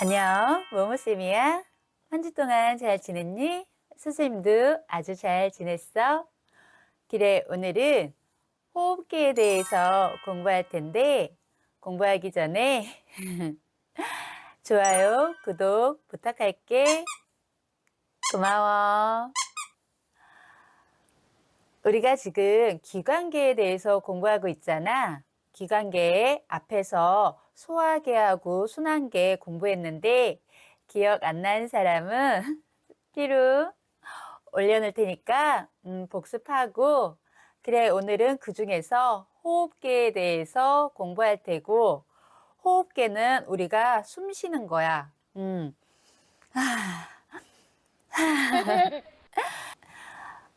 안녕, 모모쌤이야. 한 주 동안 잘 지냈니? 선생님도 아주 잘 지냈어? 그래, 오늘은 호흡기에 대해서 공부할 텐데, 공부하기 전에 좋아요, 구독 부탁할게. 고마워. 우리가 지금 기관계에 대해서 공부하고 있잖아. 기관계 앞에서 소화계하고 순환계 공부했는데 기억 안 나는 사람은 뒤로 올려놓을 테니까 음, 복습하고 그래 오늘은 그 중에서 호흡계에 대해서 공부할 테고 호흡계는 우리가 숨 쉬는 거야. 음.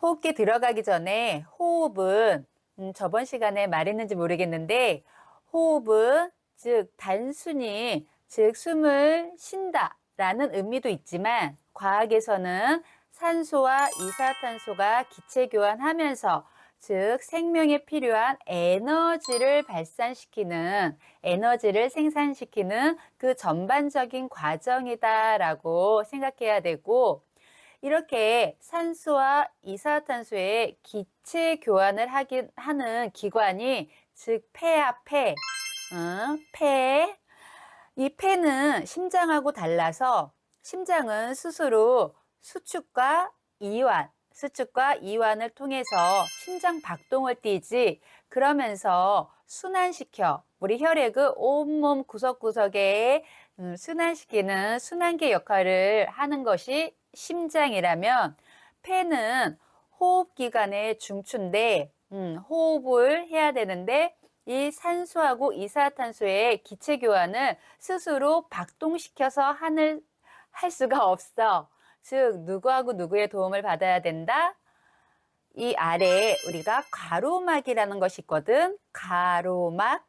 호흡기 들어가기 전에 호흡은 음, 저번 시간에 말했는지 모르겠는데 호흡은 즉 단순히 즉 숨을 쉰다 라는 의미도 있지만 과학에서는 산소와 이산화탄소가 기체 교환하면서 즉 생명에 필요한 에너지를 발산시키는 에너지를 생산시키는 그 전반적인 과정이다라고 생각해야 되고 이렇게 산소와 이산화탄소의 기체 교환을 하긴 하는 기관이 즉 폐야 폐, 어, 폐. 이 폐는 심장하고 달라서 심장은 스스로 수축과 이완, 수축과 이완을 통해서 심장 박동을 띠지 그러면서 순환시켜 우리 혈액을 온몸 구석구석에 음, 순환시키는 순환계 역할을 하는 것이 심장이라면 폐는 호흡기관의 중추인데 음, 호흡을 해야 되는데 이 산소하고 이산화탄소의 기체 교환을 스스로 박동시켜서 하는 할 수가 없어. 즉 누구하고 누구의 도움을 받아야 된다. 이 아래에 우리가 가로막이라는 것이 있거든. 가로막.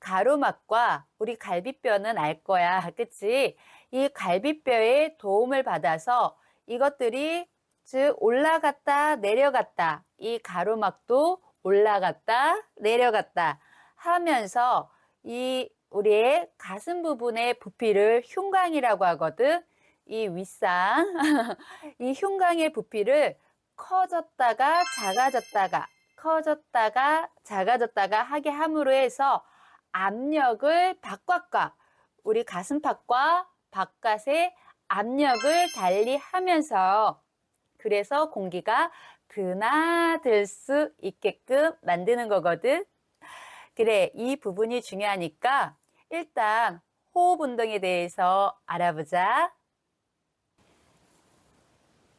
가로막과 우리 갈비뼈는 알 거야. 그치? 이 갈비뼈의 도움을 받아서 이것들이 즉 올라갔다 내려갔다. 이 가로막도 올라갔다 내려갔다 하면서 이 우리의 가슴 부분의 부피를 흉곽이라고 하거든. 이 윗상, 이 흉곽의 부피를 커졌다가 작아졌다가 커졌다가 작아졌다가 하게 함으로 해서 압력을 바깥과 우리 가슴팍과 바깥의 압력을 달리 하면서 그래서 공기가 드나들 수 있게끔 만드는 거거든. 그래, 이 부분이 중요하니까 일단 호흡 운동에 대해서 알아보자.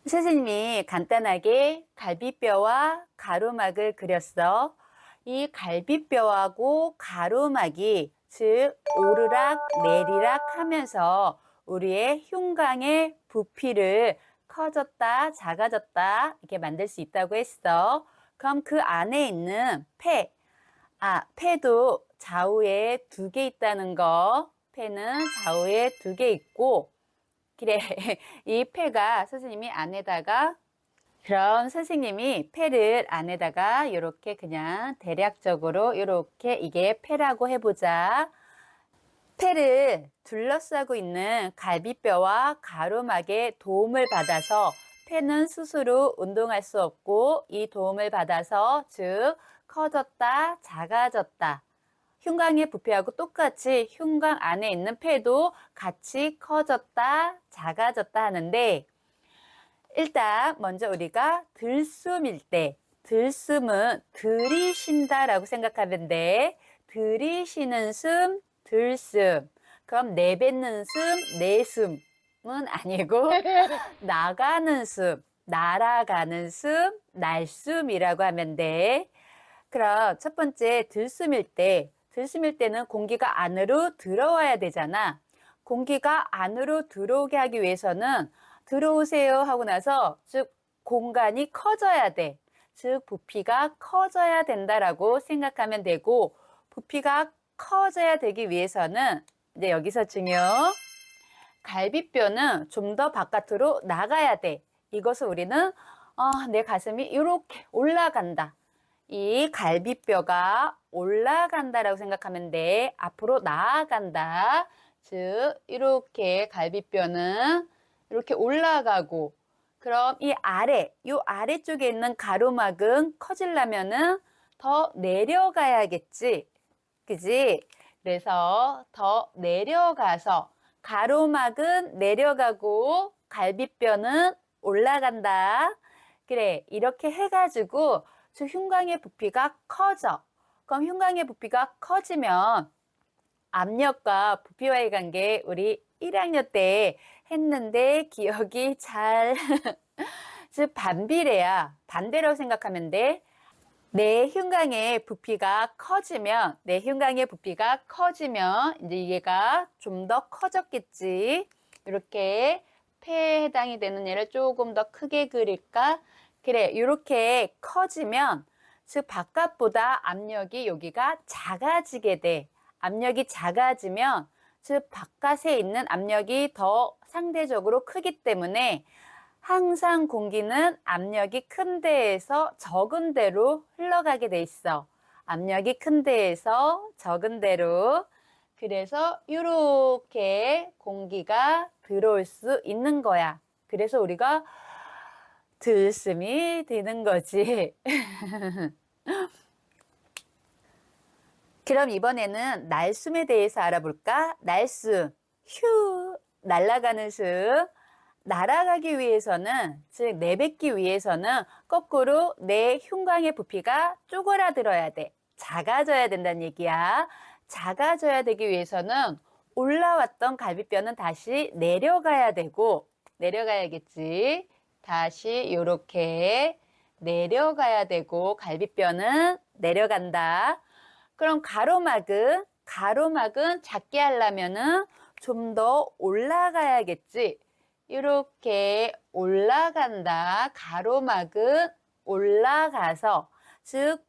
선생님이 간단하게 갈비뼈와 가로막을 그렸어. 이 갈비뼈하고 가로막이 즉 오르락 내리락 하면서 우리의 흉곽의 부피를 커졌다 작아졌다 이렇게 만들 수 있다고 했어. 그럼 그 안에 있는 폐, 아 폐도 좌우에 두 개 있다는 거. 폐는 좌우에 두 개 있고 그래 이 폐가 선생님이 안에다가 그럼 선생님이 폐를 안에다가 이렇게 그냥 대략적으로 이렇게 이게 폐라고 해보자. 폐를 둘러싸고 있는 갈비뼈와 가로막의 도움을 받아서 폐는 스스로 운동할 수 없고 이 도움을 받아서 즉 커졌다 작아졌다 흉곽의 부피하고 똑같이 흉곽 안에 있는 폐도 같이 커졌다 작아졌다 하는데 일단 먼저 우리가 들숨일 때 들숨은 들이쉰다라고 생각하면 돼. 들이쉬는 숨, 들숨. 그럼 내뱉는 숨, 내숨은 아니고 나가는 숨, 날아가는 숨, 날숨이라고 하면 돼. 그럼 첫 번째 들숨일 때, 들숨일 때는 공기가 안으로 들어와야 되잖아. 공기가 안으로 들어오게 하기 위해서는 들어오세요 하고 나서 즉 공간이 커져야 돼. 즉 부피가 커져야 된다라고 생각하면 되고 부피가 커져야 되기 위해서는 이제 여기서 중요. 갈비뼈는 좀 더 바깥으로 나가야 돼. 이것을 우리는 어, 내 가슴이 이렇게 올라간다. 이 갈비뼈가 올라간다라고 생각하면 돼. 앞으로 나아간다. 즉 이렇게 갈비뼈는 이렇게 올라가고 그럼 이 아래, 요 아래쪽에 있는 가로막은 커지려면은 더 내려가야겠지. 그지? 그래서 더 내려가서 가로막은 내려가고 갈비뼈는 올라간다. 그래, 이렇게 해가지고 저 흉곽의 부피가 커져. 그럼 흉곽의 부피가 커지면 압력과 부피와의 관계 우리 1학년 때 했는데 기억이 잘, 즉 반비례야. 반대로 생각하면 돼. 내 흉곽의 부피가 커지면, 내 흉곽의 부피가 커지면 이제 얘가 좀 더 커졌겠지. 이렇게 폐에 해당이 되는 얘를 조금 더 크게 그릴까? 그래, 이렇게 커지면 즉 바깥보다 압력이 여기가 작아지게 돼. 압력이 작아지면 즉 바깥에 있는 압력이 더 상대적으로 크기 때문에 항상 공기는 압력이 큰 데에서 적은 데로 흘러가게 돼 있어. 압력이 큰 데에서 적은 데로. 그래서 이렇게 공기가 들어올 수 있는 거야. 그래서 우리가 들숨이 되는 거지. 그럼 이번에는 날숨에 대해서 알아볼까? 날숨, 휴, 날아가는 숨. 날아가기 위해서는, 즉, 내뱉기 위해서는 거꾸로 내 흉곽의 부피가 쪼그라들어야 돼. 작아져야 된다는 얘기야. 작아져야 되기 위해서는 올라왔던 갈비뼈는 다시 내려가야 되고, 내려가야겠지. 다시 이렇게 내려가야 되고, 갈비뼈는 내려간다. 그럼 가로막은 가로막은 작게 하려면은 좀 더 올라가야겠지. 이렇게 올라간다. 가로막은 올라가서 즉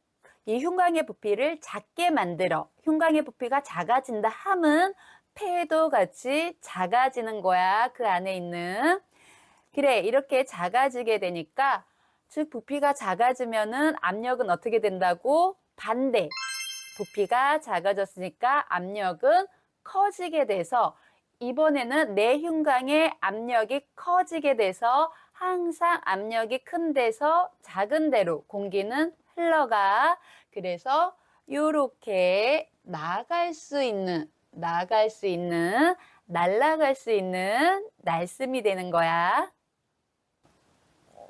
이 흉곽의 부피를 작게 만들어. 흉곽의 부피가 작아진다 함은 폐도 같이 작아지는 거야. 그 안에 있는. 그래, 이렇게 작아지게 되니까 즉 부피가 작아지면은 압력은 어떻게 된다고? 반대. 부피가 작아졌으니까 압력은 커지게 돼서 이번에는 내 흉곽의 압력이 커지게 돼서 항상 압력이 큰 데서 작은 데로 공기는 흘러가. 그래서 이렇게 나갈 수 있는, 나갈 수 있는, 날아갈 수 있는 날숨이 되는 거야.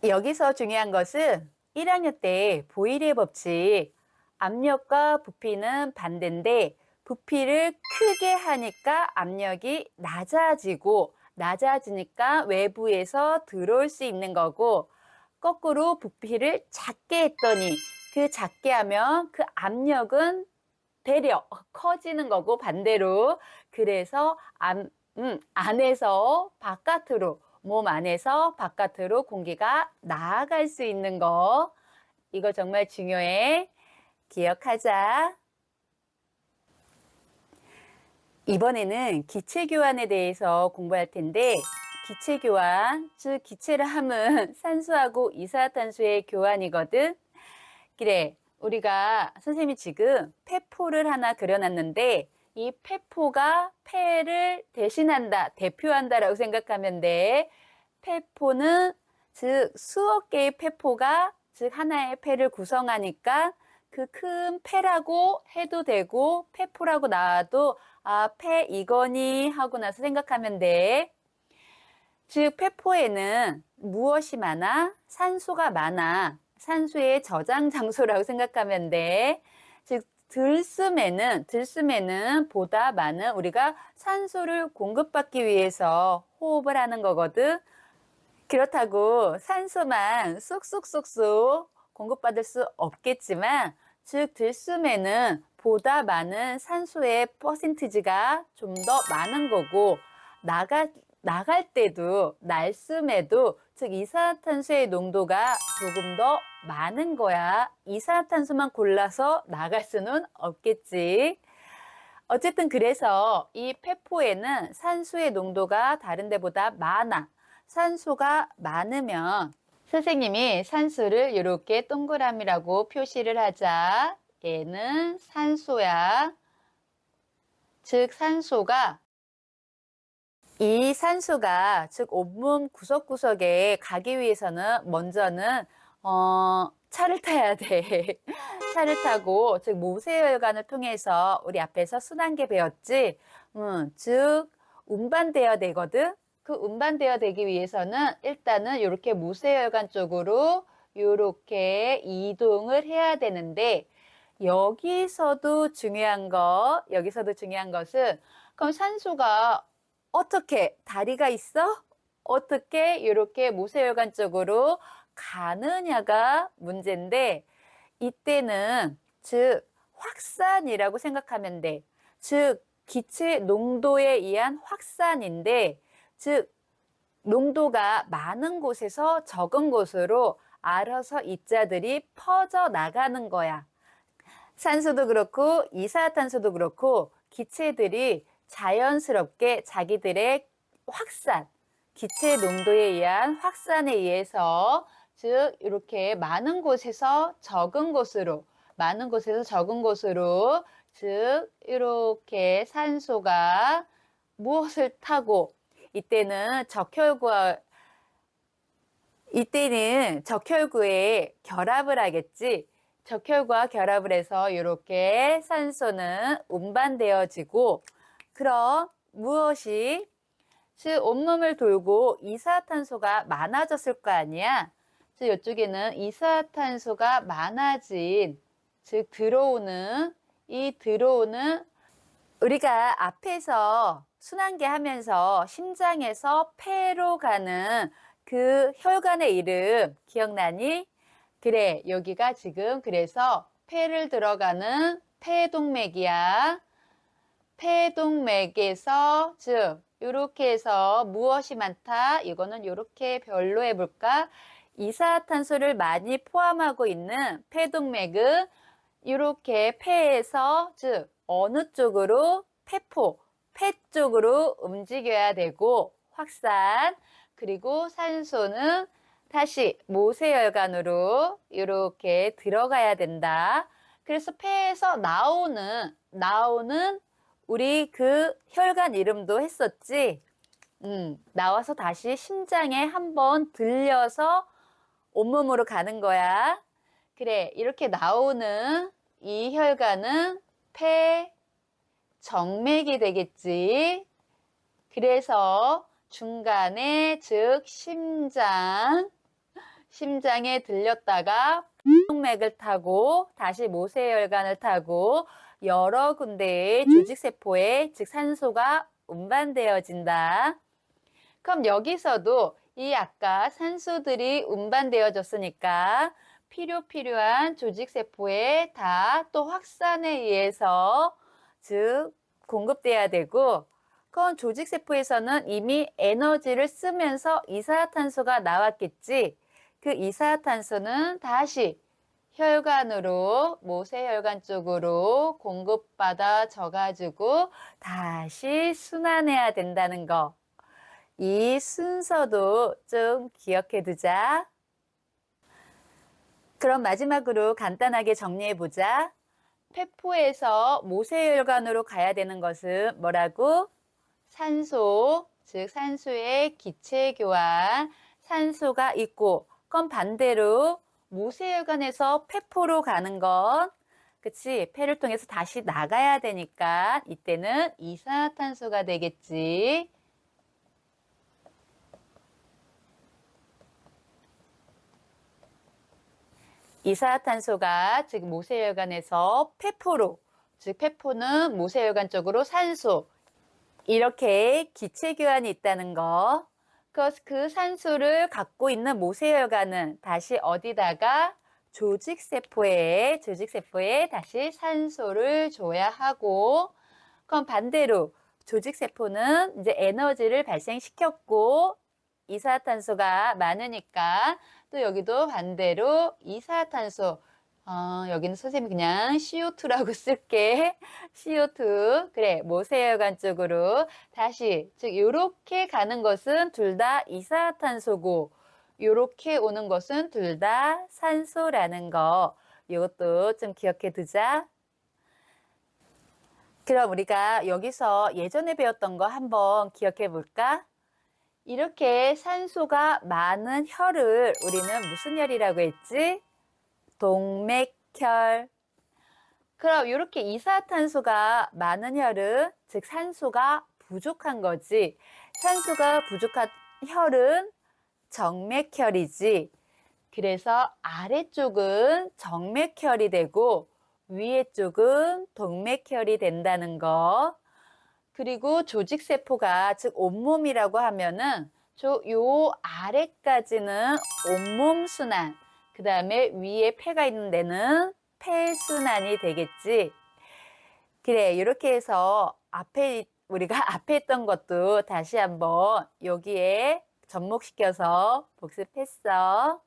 여기서 중요한 것은 1학년 때 보일의 법칙, 압력과 부피는 반대인데 부피를 크게 하니까 압력이 낮아지고 낮아지니까 외부에서 들어올 수 있는 거고 거꾸로 부피를 작게 했더니 그 작게 하면 그 압력은 되려 커지는 거고 반대로. 그래서 안, 음, 안에서 바깥으로 몸 안에서 바깥으로 공기가 나아갈 수 있는 거 이거 정말 중요해. 기억하자. 이번에는 기체 교환에 대해서 공부할 텐데 기체 교환, 즉 기체를 함은 산소하고 이산화탄소의 교환이거든. 그래, 우리가 선생님이 지금 폐포를 하나 그려놨는데 이 폐포가 폐를 대신한다, 대표한다라고 생각하면 돼. 폐포는 즉 수억 개의 폐포가 즉 하나의 폐를 구성하니까 그 큰 폐라고 해도 되고 폐포라고 나와도 아, 폐 이거니 하고 나서 생각하면 돼. 즉 폐포에는 무엇이 많아? 산소가 많아. 산소의 저장 장소라고 생각하면 돼. 즉 들숨에는 들숨에는 보다 많은 우리가 산소를 공급받기 위해서 호흡을 하는 거거든. 그렇다고 산소만 쏙쏙쏙쏙 공급받을 수 없겠지만 즉 들숨에는 보다 많은 산소의 퍼센티지가 좀 더 많은 거고 나가 나갈 때도 날숨에도 즉 이산화탄소의 농도가 조금 더 많은 거야. 이산화탄소만 골라서 나갈 수는 없겠지. 어쨌든 그래서 이 폐포에는 산소의 농도가 다른 데보다 많아. 산소가 많으면 선생님이 산소를 이렇게 동그라미라고 표시를 하자. 얘는 산소야. 즉 산소가 이 산소가 즉 온몸 구석구석에 가기 위해서는 먼저는 어, 차를 타야 돼. 차를 타고 즉 모세혈관을 통해서 우리 앞에서 순환계 배웠지. 음, 즉 운반되어야 되거든. 그 운반되어야 되기 위해서는 일단은 이렇게 모세혈관 쪽으로 이렇게 이동을 해야 되는데 여기서도 중요한 거, 여기서도 중요한 것은 그럼 산소가 어떻게 다리가 있어? 어떻게 이렇게 모세혈관 쪽으로 가느냐가 문제인데 이때는 즉 확산이라고 생각하면 돼. 즉 기체 농도에 의한 확산인데 즉 농도가 많은 곳에서 적은 곳으로 알아서 입자들이 퍼져 나가는 거야. 산소도 그렇고 이산화탄소도 그렇고 기체들이 자연스럽게 자기들의 확산, 기체 농도에 의한 확산에 의해서 즉 이렇게 많은 곳에서 적은 곳으로 많은 곳에서 적은 곳으로 즉 이렇게 산소가 무엇을 타고 이때는 적혈구와 이때는 적혈구에 결합을 하겠지. 적혈구와 결합을 해서 이렇게 산소는 운반되어지고 그럼 무엇이 즉 온몸을 돌고 이산화탄소가 많아졌을 거 아니야. 즉 이쪽에는 이산화탄소가 많아진 즉 들어오는 이 들어오는 우리가 앞에서 순환계 하면서 심장에서 폐로 가는 그 혈관의 이름 기억나니? 그래, 여기가 지금 그래서 폐를 들어가는 폐동맥이야. 폐동맥에서 즉 이렇게 해서 무엇이 많다? 이거는 이렇게 별로 해볼까? 이산화탄소를 많이 포함하고 있는 폐동맥은 이렇게 폐에서 즉 어느 쪽으로 폐포, 폐 쪽으로 움직여야 되고 확산 그리고 산소는 다시 모세혈관으로 이렇게 들어가야 된다. 그래서 폐에서 나오는 나오는 우리 그 혈관 이름도 했었지. 음, 나와서 다시 심장에 한번 들려서 온몸으로 가는 거야. 그래, 이렇게 나오는 이 혈관은 폐 정맥이 되겠지. 그래서 중간에 즉 심장 심장에 들렸다가 동맥을 타고 다시 모세혈관을 타고 여러 군데의 조직세포에 즉 산소가 운반되어진다. 그럼 여기서도 이 아까 산소들이 운반되어졌으니까 필요 필요한 조직세포에 다 또 확산에 의해서 즉 공급돼야 되고 그건 조직세포에서는 이미 에너지를 쓰면서 이산화탄소가 나왔겠지. 그 이산화탄소는 다시 혈관으로 모세혈관 쪽으로 공급받아 져 가지고 다시 순환해야 된다는 거. 이 순서도 좀 기억해 두자. 그럼 마지막으로 간단하게 정리해 보자. 폐포에서 모세혈관으로 가야 되는 것은 뭐라고? 산소, 즉 산소의 기체 교환, 산소가 있고, 그럼 반대로 모세혈관에서 폐포로 가는 건 그치? 폐를 통해서 다시 나가야 되니까 이때는 이산화탄소가 되겠지. 이산화탄소가 즉 모세혈관에서 폐포로 즉 폐포는 모세혈관 쪽으로 산소 이렇게 기체 교환이 있다는 거. 그, 그 산소를 갖고 있는 모세혈관은 다시 어디다가? 조직세포에 조직세포에 다시 산소를 줘야 하고 그럼 반대로 조직세포는 이제 에너지를 발생시켰고 이산화탄소가 많으니까 또 여기도 반대로 이산화탄소 어, 여기는 선생님이 그냥 CO2라고 쓸게. CO2. 그래, 모세혈관 쪽으로 다시, 즉, 요렇게 가는 것은 둘 다 이산화탄소고, 요렇게 오는 것은 둘 다 산소라는 거. 이것도 좀 기억해 두자. 그럼 우리가 여기서 예전에 배웠던 거 한번 기억해 볼까? 이렇게 산소가 많은 혈을 우리는 무슨 혈이라고 했지? 동맥혈. 그럼 이렇게 이산화탄소가 많은 혈은 즉 산소가 부족한 거지. 산소가 부족한 혈은 정맥혈이지. 그래서 아래쪽은 정맥혈이 되고 위에 쪽은 동맥혈이 된다는 거. 그리고 조직세포가 즉 온몸이라고 하면은 저 요 아래까지는 온몸 순환. 그 다음에 위에 폐가 있는 데는 폐순환이 되겠지. 그래, 이렇게 해서 앞에 우리가 앞에 했던 것도 다시 한번 여기에 접목시켜서 복습했어.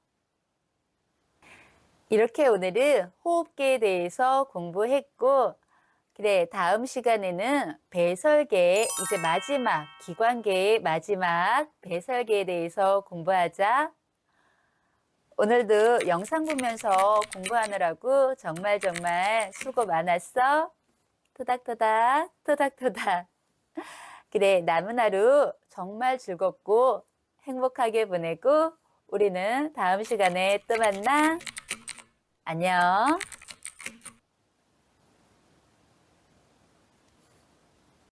이렇게 오늘은 호흡기에 대해서 공부했고, 그래, 다음 시간에는 배설계, 이제 마지막, 기관계의 마지막 배설계에 대해서 공부하자. 오늘도 영상 보면서 공부하느라고 정말 정말 수고 많았어. 토닥토닥, 토닥토닥. 그래, 남은 하루 정말 즐겁고 행복하게 보내고 우리는 다음 시간에 또 만나. 안녕.